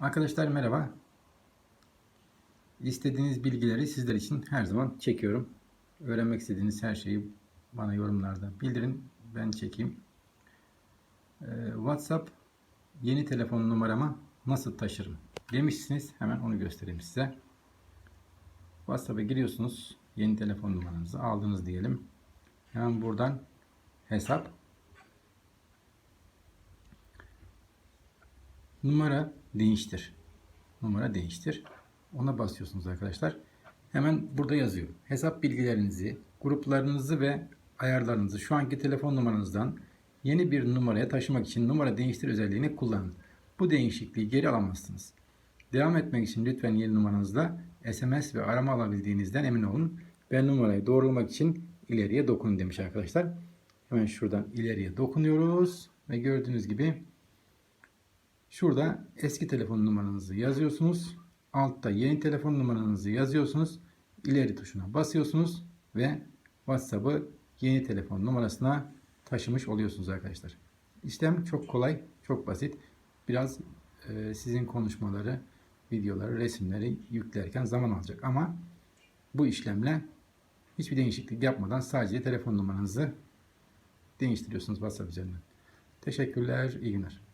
Arkadaşlar merhaba. İstediğiniz bilgileri sizler için her zaman çekiyorum. Öğrenmek istediğiniz her şeyi bana yorumlarda bildirin. Ben çekeyim. Ee, WhatsApp yeni telefon numarama nasıl taşırım demişsiniz. Hemen onu göstereyim size. WhatsApp'a giriyorsunuz. Yeni telefon numaranızı aldınız diyelim. Hemen buradan hesap numara değiştir. Numara değiştir. Ona basıyorsunuz arkadaşlar. Hemen burada yazıyor. Hesap bilgilerinizi, gruplarınızı ve ayarlarınızı şu anki telefon numaranızdan yeni bir numaraya taşımak için numara değiştir özelliğini kullanın. Bu değişikliği geri alamazsınız. Devam etmek için lütfen yeni numaranızla SMS ve arama alabildiğinizden emin olun. Ben numarayı doğrulamak için ileriye dokunun demiş arkadaşlar. Hemen şuradan ileriye dokunuyoruz ve gördüğünüz gibi Şurada eski telefon numaranızı yazıyorsunuz. Altta yeni telefon numaranızı yazıyorsunuz. İleri tuşuna basıyorsunuz ve WhatsApp'ı yeni telefon numarasına taşımış oluyorsunuz arkadaşlar. İşlem çok kolay, çok basit. Biraz e, sizin konuşmaları, videoları, resimleri yüklerken zaman alacak ama bu işlemle hiçbir değişiklik yapmadan sadece telefon numaranızı değiştiriyorsunuz WhatsApp üzerinden. Teşekkürler, iyi günler.